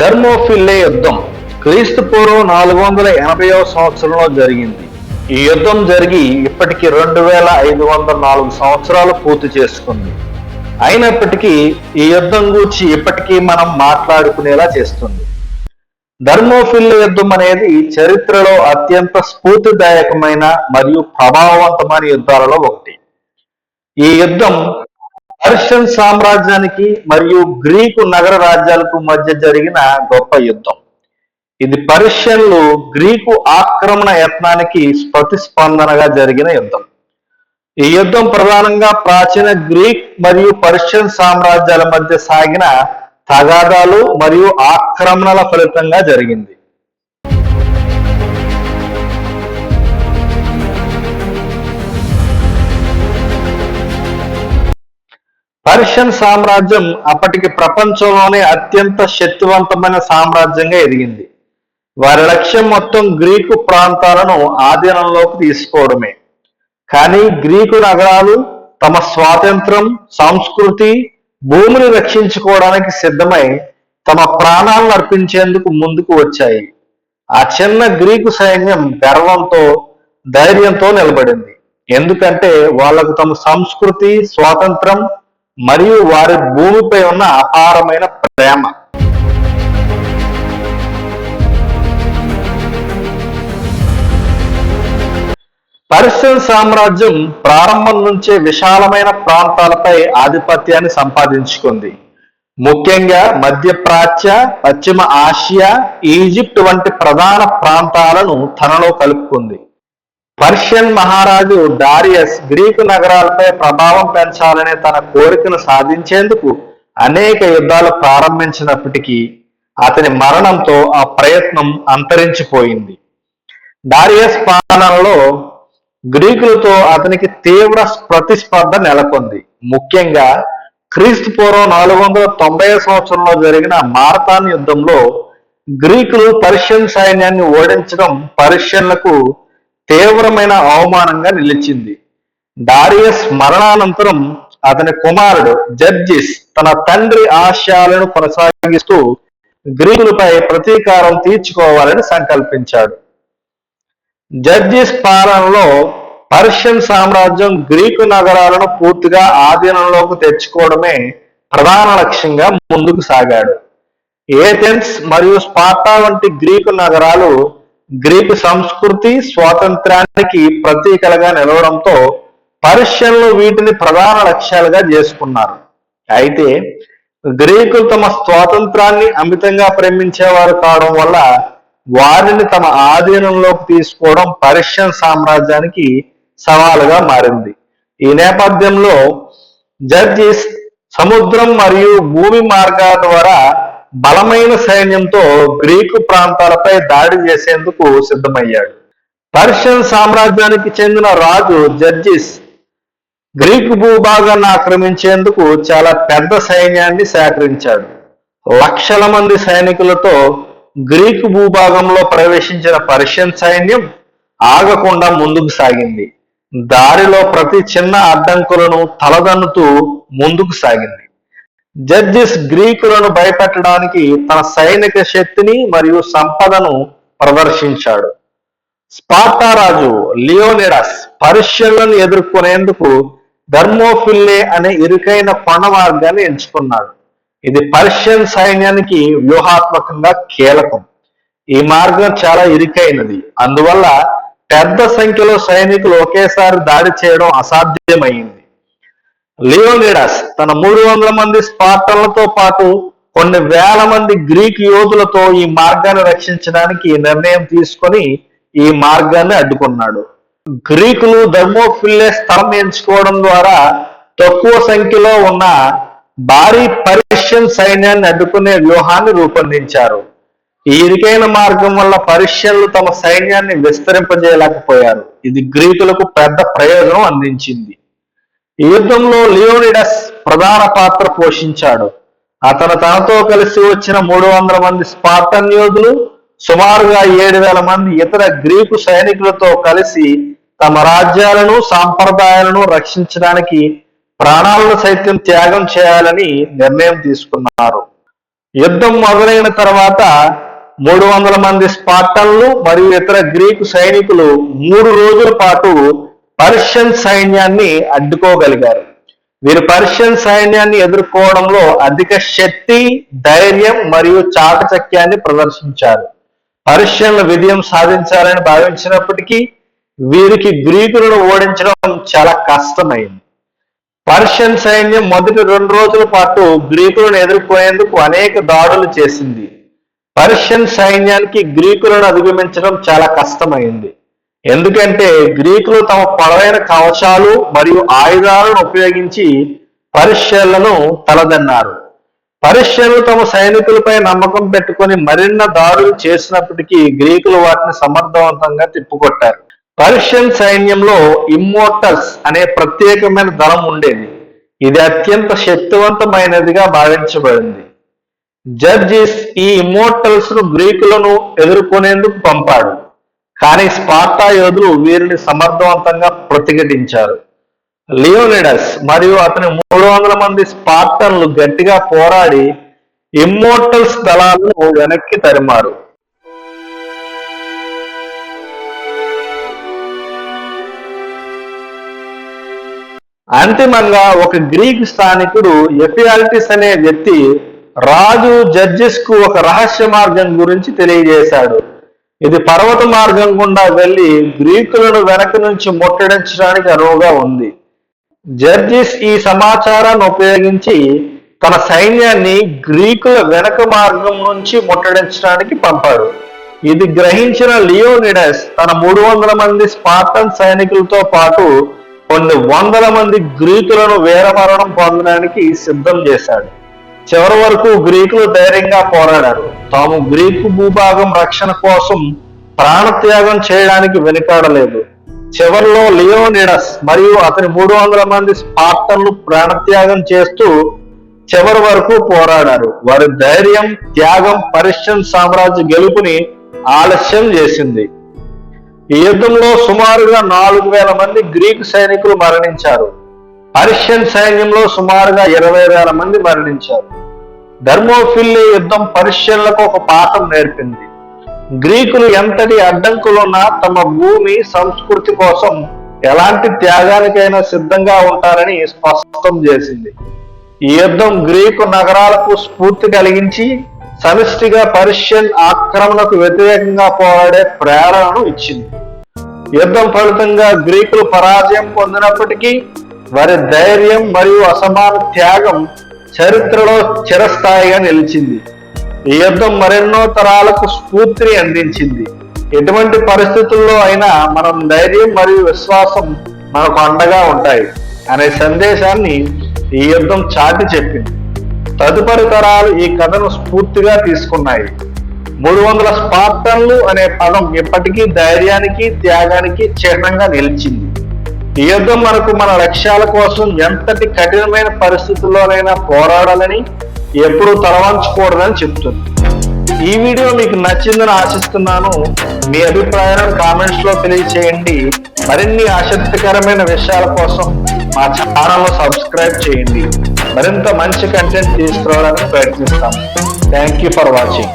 ధర్మోఫిల్లే యుద్ధం. క్రీస్తు పూర్వం నాలుగు వందల ఎనభైవ సంవత్సరంలో జరిగింది. ఈ యుద్ధం జరిగి ఇప్పటికి రెండు వేల ఐదు వందల నాలుగు సంవత్సరాలు పూర్తి చేసుకుంది. అయినప్పటికీ ఈ యుద్ధం గురించి ఇప్పటికీ మనం మాట్లాడుకునేలా చేస్తుంది. ధర్మోఫిల్ల యుద్ధం అనేది చరిత్రలో అత్యంత స్ఫూర్తిదాయకమైన మరియు ప్రభావవంతమైన యుద్ధాలలో ఒకటి. ఈ యుద్ధం పర్షియన్ సామ్రాజ్యానికి మరియు గ్రీకు నగర రాజ్యాలకు మధ్య జరిగిన గొప్ప యుద్ధం. ఇది పర్షియన్లు గ్రీకు ఆక్రమణ యత్నానికి ప్రతిస్పందనగా జరిగిన యుద్ధం. ఈ యుద్ధం ప్రధానంగా ప్రాచీన గ్రీక్ మరియు పర్షియన్ సామ్రాజ్యాల మధ్య సాగిన తగాదాలు మరియు ఆక్రమణల ఫలితంగా జరిగింది. పర్షియన్ సామ్రాజ్యం అప్పటికి ప్రపంచంలోనే అత్యంత శక్తివంతమైన సామ్రాజ్యంగా ఎదిగింది. వారి లక్ష్యం మొత్తం గ్రీకు ప్రాంతాలను ఆధీనంలోకి తీసుకోవడమే. కానీ గ్రీకు నగరాలు తమ స్వాతంత్రం సంస్కృతి భూమిని రక్షించుకోవడానికి సిద్ధమై తమ ప్రాణాలను అర్పించేందుకు ముందుకు వచ్చాయి. ఆ చిన్న గ్రీకు సైన్యం గర్వంతో ధైర్యంతో నిలబడింది. ఎందుకంటే వాళ్ళకు తమ సంస్కృతి స్వాతంత్రం మరియు వారి భూమిపై ఉన్న అపారమైన ప్రేమ. పర్షియన్ సామ్రాజ్యం ప్రారంభం నుంచే విశాలమైన ప్రాంతాలపై ఆధిపత్యాన్ని సంపాదించుకుంది. ముఖ్యంగా మధ్యప్రాచ్య పశ్చిమ ఆసియా ఈజిప్ట్ వంటి ప్రధాన ప్రాంతాలను తనలో కలుపుకుంది. పర్షియన్ మహారాజు డారియస్ గ్రీకు నగరాలపై ప్రభావం పెంచాలనే తన కోరికను సాధించేందుకు అనేక యుద్ధాలు ప్రారంభించినప్పటికీ అతని మరణంతో ఆ ప్రయత్నం అంతరించిపోయింది. డారియస్ పాలనలో గ్రీకులతో అతనికి తీవ్ర ప్రతిస్పర్ధ నెలకొంది. ముఖ్యంగా క్రీస్తు పూర్వం నాలుగు వందల తొంభై సంవత్సరంలో జరిగిన మారతాన్ యుద్ధంలో గ్రీకులు పర్షియన్ సైన్యాన్ని ఓడించడం పర్షియన్లకు తీవ్రమైన అవమానంగా నిలిచింది. డారియస్ మరణానంతరం అతని కుమారుడు జడ్జిస్ తన తండ్రి ఆశయాలను కొనసాగిస్తూ గ్రీకులపై ప్రతీకారం తీర్చుకోవాలని సంకల్పించాడు. జడ్జిస్ పాలనలో పర్షియన్ సామ్రాజ్యం గ్రీకు నగరాలను పూర్తిగా ఆధీనంలోకి తెచ్చుకోవడమే ప్రధాన లక్ష్యంగా ముందుకు సాగాడు. ఏథెన్స్ మరియు స్పార్టా వంటి గ్రీకు నగరాలు గ్రీకు సంస్కృతి స్వాతంత్రానికి ప్రతీకలుగా నిలవడంతో పర్షియన్లు వీటిని ప్రధాన లక్ష్యాలుగా చేసుకున్నారు. అయితే గ్రీకులు తమ స్వాతంత్రాన్ని అమితంగా ప్రేమించేవారు కావడం వల్ల వారిని తమ ఆధీనంలోకి తీసుకోవడం పర్షియన్ సామ్రాజ్యానికి సవాలుగా మారింది. ఈ నేపథ్యంలో జడ్జిస్ సముద్రం మరియు భూమి మార్గాల ద్వారా బలమైన సైన్యంతో గ్రీకు ప్రాంతాలపై దాడి చేసేందుకు సిద్ధమయ్యాడు. పర్షియన్ సామ్రాజ్యానికి చెందిన రాజు జడ్జిస్ గ్రీకు భూభాగాన్ని ఆక్రమించేందుకు చాలా పెద్ద సైన్యాన్ని సేకరించాడు. లక్షల మంది సైనికులతో గ్రీకు భూభాగంలో ప్రవేశించిన పర్షియన్ సైన్యం ఆగకుండా ముందుకు సాగింది. దారిలో ప్రతి చిన్న అడ్డంకులను తలదన్నుతూ ముందుకు సాగింది. జడ్జిస్ గ్రీకులను భయపెట్టడానికి తన సైనిక శక్తిని మరియు సంపదను ప్రదర్శించాడు. స్పార్టా రాజు లియోనిడస్ పర్షియన్లను ఎదుర్కొనేందుకు ధర్మోఫిల్లే అనే ఇరుకైన కొండ మార్గాన్ని ఎంచుకున్నాడు. ఇది పర్షియన్ సైన్యానికి వ్యూహాత్మకంగా కీలకం. ఈ మార్గం చాలా ఇరుకైనది. అందువల్ల పెద్ద సంఖ్యలో సైనికులు ఒకేసారి దాడి చేయడం అసాధ్యమైంది. లియోనిడాస్ తన మూడు వందల మంది స్పార్టన్లతో పాటు కొన్ని వేల మంది గ్రీక్ యోధులతో ఈ మార్గాన్ని రక్షించడానికి నిర్ణయం తీసుకొని ఈ మార్గాన్ని అడ్డుకున్నాడు. గ్రీకులు ధర్మోఫిల్లే స్థలం ఎంచుకోవడం ద్వారా తక్కువ సంఖ్యలో ఉన్న భారీ పర్షియన్ సైన్యాన్ని అడ్డుకునే వ్యూహాన్ని రూపొందించారు. ఈ ఇరుకైన మార్గం వల్ల పర్షియన్లు తమ సైన్యాన్ని విస్తరింపజేయలేకపోయారు. ఇది గ్రీకులకు పెద్ద ప్రయోజనం అందించింది. ఈ యుద్ధంలో లియోనిడస్ ప్రధాన పాత్ర పోషించాడు. అతను తనతో కలిసి వచ్చిన మూడు వందల మంది స్పార్టన్ యోధులు సుమారుగా ఏడు వేల మంది ఇతర గ్రీకు సైనికులతో కలిసి తమ రాజ్యాలను సాంప్రదాయాలను రక్షించడానికి ప్రాణాలను సైతం త్యాగం చేయాలని నిర్ణయం తీసుకున్నారు. యుద్ధం మొదలైన తర్వాత మూడు వందల మంది స్పార్టన్లు మరియు ఇతర గ్రీకు సైనికులు మూడు రోజుల పాటు పర్షియన్ సైన్యాన్ని అడ్డుకోగలిగారు. వీరు పర్షియన్ సైన్యాన్ని ఎదుర్కోవడంలో అధిక శక్తి ధైర్యం మరియు చాకచక్యాన్ని ప్రదర్శించారు. పర్షియన్లు విజయం సాధించాలని భావించినప్పటికీ వీరికి గ్రీకులను ఓడించడం చాలా కష్టమైంది. పర్షియన్ సైన్యం మొదటి రెండు రోజుల పాటు గ్రీకులను ఎదుర్కొనేందుకు అనేక దాడులు చేసింది. పర్షియన్ సైన్యానికి గ్రీకులను అధిగమించడం చాలా కష్టమైంది. ఎందుకంటే గ్రీకులు తమ పొడవైన కవచాలు మరియు ఆయుధాలను ఉపయోగించి పర్షియన్లను తలదన్నారు. పర్షియన్లు తమ సైనికులపై నమ్మకం పెట్టుకొని మరిన్న దాడులు చేసినప్పటికీ గ్రీకులు వాటిని సమర్థవంతంగా తిప్పుకొట్టారు. పర్షియన్ సైన్యంలో ఇమ్మోర్టల్స్ అనే ప్రత్యేకమైన దళం ఉండేది. ఇది అత్యంత శక్తివంతమైనదిగా భావించబడింది. జడ్జిస్ ఈ ఇమ్మోర్టల్స్ను గ్రీకులను ఎదుర్కొనేందుకు పంపాడు. కానీ స్పార్టా యోధులు వీరిని సమర్థవంతంగా ప్రతిఘటించారు. లియోనిడస్ మరియు అతని మూడు వందల మంది స్పార్టన్లు గట్టిగా పోరాడి ఇమ్మోర్టల్స్ దళాలను వెనక్కి తరిమారు. అంతిమంగా ఒక గ్రీక్ స్థానికుడు ఎఫియాల్టిస్ అనే వ్యక్తి రాజు జడ్జెస్కు ఒక రహస్య మార్గం గురించి తెలియజేశాడు. ఇది పర్వత మార్గం గుండా వెళ్ళి గ్రీకులను వెనక నుంచి ముట్టడించడానికి అనువుగా ఉంది. జడ్జిస్ ఈ సమాచారాన్ని ఉపయోగించి తన సైన్యాన్ని గ్రీకుల వెనక మార్గం నుంచి ముట్టడించడానికి పంపాడు. ఇది గ్రహించిన లియోనిడస్ తన మూడు వందల మంది స్పార్టన్ సైనికులతో పాటు కొన్ని వందల మంది గ్రీకులను వీరమరణం పొందడానికి సిద్ధం చేశాడు. చివరి వరకు గ్రీకులు ధైర్యంగా పోరాడారు. తాము గ్రీకు భూభాగం రక్షణ కోసం ప్రాణత్యాగం చేయడానికి వెనుకాడలేదు. చివరిలో లియోనిడస్ మరియు అతని మూడు వందల మంది స్పార్టన్లు ప్రాణత్యాగం చేస్తూ చివరి వరకు పోరాడారు. వారి ధైర్యం త్యాగం పరిశ్రమ సామ్రాజ్య గెలుపుని ఆలస్యం చేసింది. ఈ యుద్ధంలో సుమారుగా నాలుగు వేల మంది గ్రీకు సైనికులు మరణించారు. పర్షియన్ సైన్యంలో సుమారుగా ఇరవై వేల మంది మరణించారు. ధర్మోఫిల్లీ యుద్ధం పర్షియన్లకు ఒక పాఠం నేర్పింది. గ్రీకులు ఎంతటి అడ్డంకులున్నా తమ భూమి సంస్కృతి కోసం ఎలాంటి త్యాగానికైనా సిద్ధంగా ఉంటారని స్పష్టం చేసింది. ఈ యుద్ధం గ్రీకు నగరాలకు స్ఫూర్తి కలిగించి సమిష్టిగా పర్షియన్ ఆక్రమణకు వ్యతిరేకంగా పోరాడే ప్రేరణను ఇచ్చింది. యుద్ధం ఫలితంగా గ్రీకులు పరాజయం పొందినప్పటికీ వారి ధైర్యం మరియు అసమాన త్యాగం చరిత్రలో చిరస్థాయిగా నిలిచింది. ఈ యుద్ధం మరెన్నో తరాలకు స్ఫూర్తిని అందించింది. ఎటువంటి పరిస్థితుల్లో అయినా మనం ధైర్యం మరియు విశ్వాసం మనకు అండగా ఉంటాయి అనే సందేశాన్ని ఈ యుద్ధం చాటి చెప్పింది. తదుపరి తరాలు ఈ కథను స్ఫూర్తిగా తీసుకున్నాయి. మూడు వందల స్పార్టన్లు అనే పదం ఇప్పటికీ ధైర్యానికి త్యాగానికి చిహ్నంగా నిలిచింది. ఈ యుద్ధం మనకు మన లక్ష్యాల కోసం ఎంతటి కఠినమైన పరిస్థితుల్లోనైనా పోరాడాలని ఎప్పుడూ తలవంచకూడదని చెప్తుంది. ఈ వీడియో మీకు నచ్చిందని ఆశిస్తున్నాను. మీ అభిప్రాయాలను కామెంట్స్లో తెలియచేయండి. మరిన్ని ఆసక్తికరమైన విషయాల కోసం మా ఛానల్ సబ్స్క్రైబ్ చేయండి. మరింత మంచి కంటెంట్ తీసుకురావడానికి ప్రయత్నిస్తాం. Thank you for watching